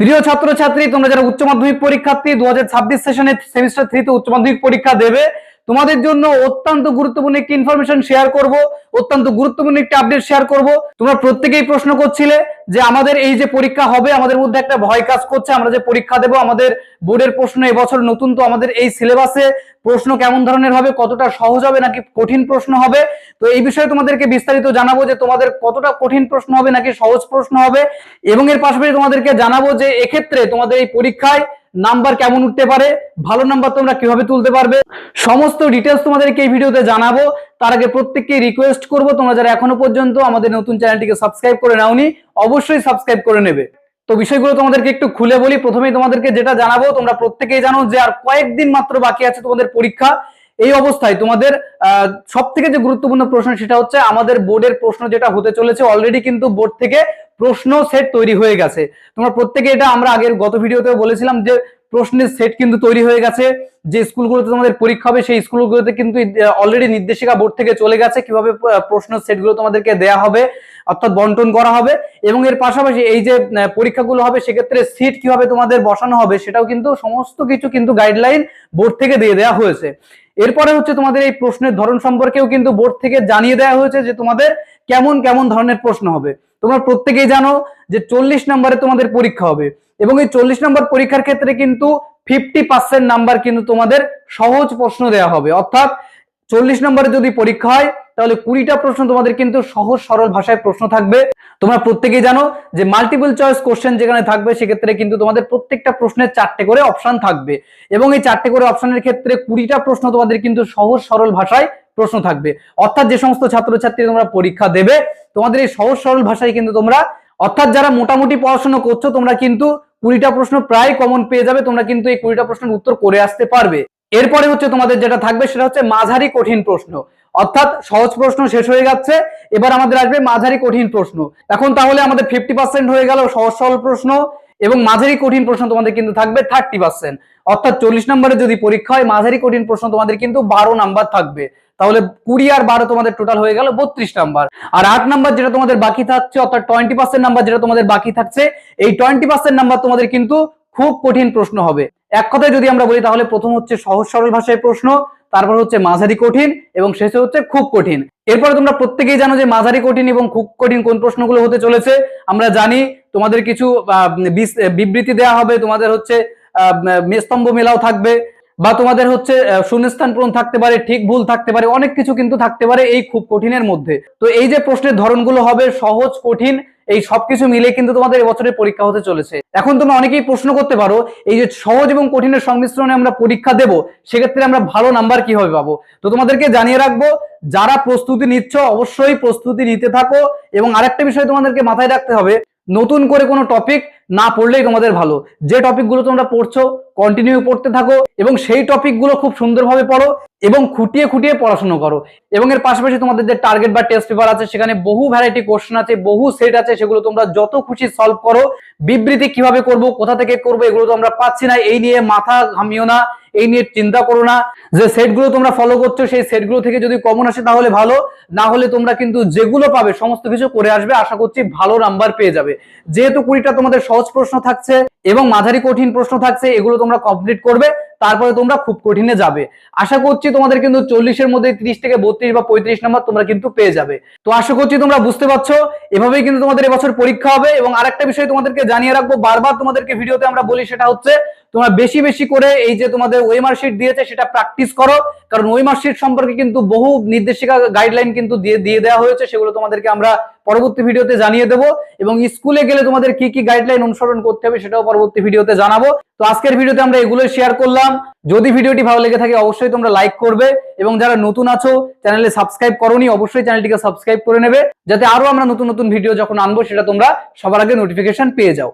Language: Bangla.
প্রিয় ছাত্রছাত্রী, তোমরা যারা উচ্চ মাধ্যমিক পরীক্ষার্থী দু হাজার ছাব্বিশ সেশনে সেমিস্টার থ্রিতে উচ্চ মাধ্যমিক পরীক্ষা দেবে তোমাদের জন্য অত্যন্ত গুরুত্বপূর্ণ একটি ইনফরমেশন শেয়ার করব, অত্যন্ত গুরুত্বপূর্ণ একটি আপডেট শেয়ার করব। তোমরা প্রত্যেকেই প্রশ্ন করছিলে যে আমাদের এই যে পরীক্ষা হবে, আমাদের মধ্যে একটা ভয় কাজ করছে, আমরা যে পরীক্ষা দেব, আমাদের বোর্ডের প্রশ্ন এবছর নতুন তো আমাদের এই সিলেবাসে প্রশ্ন কেমন ধরনের হবে, কতটা সহজ হবে নাকি কঠিন প্রশ্ন হবে? তো এই বিষয়ে তোমাদেরকে বিস্তারিত জানাব যে তোমাদের কতটা কঠিন প্রশ্ন হবে নাকি সহজ প্রশ্ন হবে এবং এর পাশাপাশি তোমাদেরকে জানাব যে এক্ষেত্রে তোমাদের এই পরীক্ষায় নাম্বার কেমন উঠতে পারে, ভালো নাম্বার তোমরা কীভাবে তুলতে পারবে, সমস্ত ডিটেলস তোমাদেরকে এই ভিডিওতে জানাব। তার আগে প্রত্যেককে রিকোয়েস্ট করব, তোমরা যারা এখনও পর্যন্ত আমাদের নতুন চ্যানেলটিকে সাবস্ক্রাইব করে নাওনি, অবশ্যই সাবস্ক্রাইব করে নেবে। তো বিষয়গুলো তোমাদেরকে একটু খুলে বলি, প্রথমেই তোমাদেরকে যেটা জানাব, তোমরা প্রত্যেকেই জানো যে আর কয়েকদিন মাত্র বাকি আছে তোমাদের পরীক্ষা। এই অবস্থায় তোমাদের সব থেকে যে গুরুত্বপূর্ণ প্রশ্ন সেটা হচ্ছে আমাদের বোর্ডের প্রশ্ন যেটা হতে চলেছে অলরেডি কিন্তু বোর্ড থেকে প্রশ্ন সেট তৈরি হয়ে গেছে। তোমরা প্রত্যেকে এটা আমরা আগের গত ভিডিওতেও বলেছিলাম যে প্রশ্নের সেট কিন্তু তৈরি হয়ে গেছে। যে স্কুলগুলোতে তোমাদের পরীক্ষা হবে, সেই স্কুলগুলোতে কিন্তু অলরেডি নির্দেশিকা বোর্ড থেকে চলে গেছে কীভাবে প্রশ্ন সেটগুলো তোমাদেরকে দেয়া হবে, অর্থাৎ বন্টন করা হবে। এবং এর পাশাপাশি এই যে পরীক্ষাগুলো হবে, সেক্ষেত্রে সিট কীভাবে তোমাদের বসানো হবে, সেটাও কিন্তু সমস্ত কিছু কিন্তু গাইডলাইন বোর্ড থেকে দিয়ে দেওয়া হয়েছে। এরপরে হচ্ছে তোমাদের এই প্রশ্নের ধরন সম্পর্কেও কিন্তু বোর্ড থেকে জানিয়ে দেওয়া হয়েছে যে তোমাদের কেমন কেমন ধরনের প্রশ্ন হবে। তোমরা প্রত্যেকেই জানো যে চল্লিশ নম্বরে তোমাদের পরীক্ষা হবে। এবং এই চল্লিশ নম্বর পরীক্ষার ক্ষেত্রে কিন্তু ফিফটি পার্সেন্ট নাম্বার কিন্তু তোমাদের সহজ প্রশ্ন দেওয়া হবে। অর্থাৎ চল্লিশ নম্বরে যদি পরীক্ষা হয়, তাহলে কুড়িটা প্রশ্ন তোমাদের কিন্তু সহজ সরল ভাষায় প্রশ্ন থাকবে। তোমরা প্রত্যেকেই জানো যে মাল্টিপল চয়েস কোশ্চেন যেখানে থাকবে, সেক্ষেত্রে কিন্তু তোমাদের প্রত্যেকটা প্রশ্নের চারটে করে অপশন থাকবে। এবং এই চারটে করে অপশনের ক্ষেত্রে কুড়িটা প্রশ্ন তোমাদের কিন্তু সহজ সরল ভাষায় প্রশ্ন থাকবে। অর্থাৎ যে সমস্ত ছাত্রছাত্রী তোমরা পরীক্ষা দেবে, তোমাদের এই সহজ সরল ভাষায় কিন্তু তোমরা, অর্থাৎ যারা মোটামুটি পড়াশোনা করছ, তোমরা কিন্তু কুড়িটা প্রশ্ন প্রায় কমন পেয়ে যাবে, তোমরা কিন্তু এই কুড়িটা প্রশ্নের উত্তর করে আসতে পারবে। এরপরে হচ্ছে তোমাদের যেটা থাকবে, সেটা হচ্ছে মাঝারি কঠিন প্রশ্ন। অর্থাৎ সহজ প্রশ্ন শেষ হয়ে যাচ্ছে, এবার আমাদের আসবে মাঝারি কঠিন প্রশ্ন। এখন তাহলে আমাদের ফিফটি পার্সেন্ট হয়ে গেল সহজ সরল প্রশ্ন। এবং মাঝারি কঠিন প্রশ্ন তোমাদের কিন্তু থাকবে থার্টি পার্সেন্ট অর্থাৎ চল্লিশ নম্বরে যদি পরীক্ষা হয়, মাঝারি কঠিন প্রশ্ন তোমাদের কিন্তু বারো নাম্বার থাকবে। তাহলে কুড়ি আর বারো তোমাদের টোটাল হয়ে গেল বত্রিশ নাম্বার আর আট নাম্বার যেটা তোমাদের বাকি থাকছে, অর্থাৎ টোয়েন্টি পার্সেন্ট নাম্বার যেটা তোমাদের বাকি থাকছে, এই টোয়েন্টি পার্সেন্ট নাম্বার তোমাদের কিন্তু খুব কঠিন প্রশ্ন হবে। এক কথায় যদি আমরা বলি, তাহলে প্রথম হচ্ছে সহজ সরল ভাষায় প্রশ্ন, তারপর হচ্ছে মাঝারি কঠিন, এবং শেষে হচ্ছে খুব কঠিন। এরপরে তোমরা প্রত্যেকেই জানো যে মাঝারি কঠিন এবং খুব কঠিন কোন প্রশ্নগুলো হতে চলেছে। আমরা জানি তোমাদের কিছু বিবৃতি দেওয়া হবে, তোমাদের হচ্ছে মেস্তম্ভ মেলাও থাকবে বা তোমাদের হচ্ছে শূন্যস্থান পূরণ থাকতে পারে, ঠিক ভুল থাকতে পারে, অনেক কিছু কিন্তু থাকতে পারে এই খুব কঠিনের মধ্যে। তো এই যে প্রশ্নের ধরনগুলো হবে, সহজ, কঠিন, এই সবকিছু মিলে কিন্তু তোমাদের এবছরের পরীক্ষা হতে চলেছে। এখন তোমরা অনেকেই প্রশ্ন করতে পারো, এই যে সহজ এবং কঠিনের সংমিশ্রণে আমরা পরীক্ষা দেব, সেক্ষেত্রে আমরা ভালো নাম্বার কীভাবে পাবো? তো তোমাদেরকে জানিয়ে রাখব যারা প্রস্তুতি নিচ্ছ, অবশ্যই প্রস্তুতি নিতে থাকো। এবং আরেকটা বিষয় তোমাদেরকে মাথায় রাখতে হবে, নতুন করে কোনো টপিক না পড়লেই তোমাদের ভালো। যে টপিকগুলো তোমরা পড়ছো কন্টিনিউ পড়তে থাকো এবং সেই টপিকগুলো খুব সুন্দরভাবে পড়ো এবং খুঁটিয়ে খুঁটিয়ে পড়াশুনো করো। এবং এর পাশাপাশি তোমাদের যে টার্গেট বা টেস্ট পেপার আছে, সেখানে বহু ভ্যারাইটি কোশ্চেন আছে, বহু সেট আছে, সেগুলো তোমরা যত খুশি সলভ করো। বিবৃতি কীভাবে করব, কোথা থেকে করব, এগুলো তো আমরা পাচ্ছি না, এই নিয়ে মাথা ঘামিও না। এই নিয়ে চিন্তা করো না। যে সেটগুলো তোমরা ফলো করছ, সেই সেটগুলো থেকে যদি কমন আসে তাহলে ভালো। না হলে তোমরা কিন্তু যেগুলো পাবে, সমস্ত কিছু করে আসবে। আশা করছি ভালো নাম্বার পেয়ে যাবে। যেহেতু কুড়িটা তোমাদের সহজ প্রশ্ন থাকছে এবং মাঝারি কঠিন প্রশ্ন থাকছে, এগুলো তোমরা কমপ্লিট করবে, তারপরে তোমরা খুব কঠিনে যাবে। আশা করছি তোমাদের কিন্তু চল্লিশের মধ্যে ত্রিশ থেকে বত্রিশ বা পঁয়ত্রিশ নাম্বার তোমরা কিন্তু পেয়ে যাবে। তো আশা করছি তোমরা বুঝতে পারছ, এভাবেই কিন্তু তোমাদের এবছর পরীক্ষা হবে। এবং আরেকটা বিষয় তোমাদেরকে জানিয়ে রাখব, বারবার তোমাদেরকে ভিডিওতে আমরা বলি, সেটা হচ্ছে তোমরা বেশি বেশি করে এই যে তোমাদের ওয়েমার শিট দিয়েছে, সেটা প্র্যাকটিস করো। কারণ ওয়েমার শিট সম্পর্কে কিন্তু বহু নির্দেশিকা গাইডলাইন কিন্তু দিয়ে দিয়ে দেওয়া হয়েছে, সেগুলো তোমাদেরকে আমরা পরবর্তী ভিডিওতে জানিয়ে দেবো। এবং স্কুলে গেলে তোমাদের কি কি গাইডলাইন অনুসরণ করতে হবে, সেটাও পরবর্তী ভিডিওতে জানাব। তো আজকের ভিডিওতে আমরা এগুলো শেয়ার করলাম। যদি ভিডিওটি ভালো লেগে থাকে, অবশ্যই তোমরা লাইক করবে। এবং যারা নতুন আছো চ্যানেলে সাবস্ক্রাইব করনি, অবশ্যই চ্যানেলটিকে সাবস্ক্রাইব করে নেবে। যাতে আরও আমরা নতুন নতুন ভিডিও যখন আনব, সেটা তোমরা সবার আগে নোটিফিকেশন পেয়ে যাও।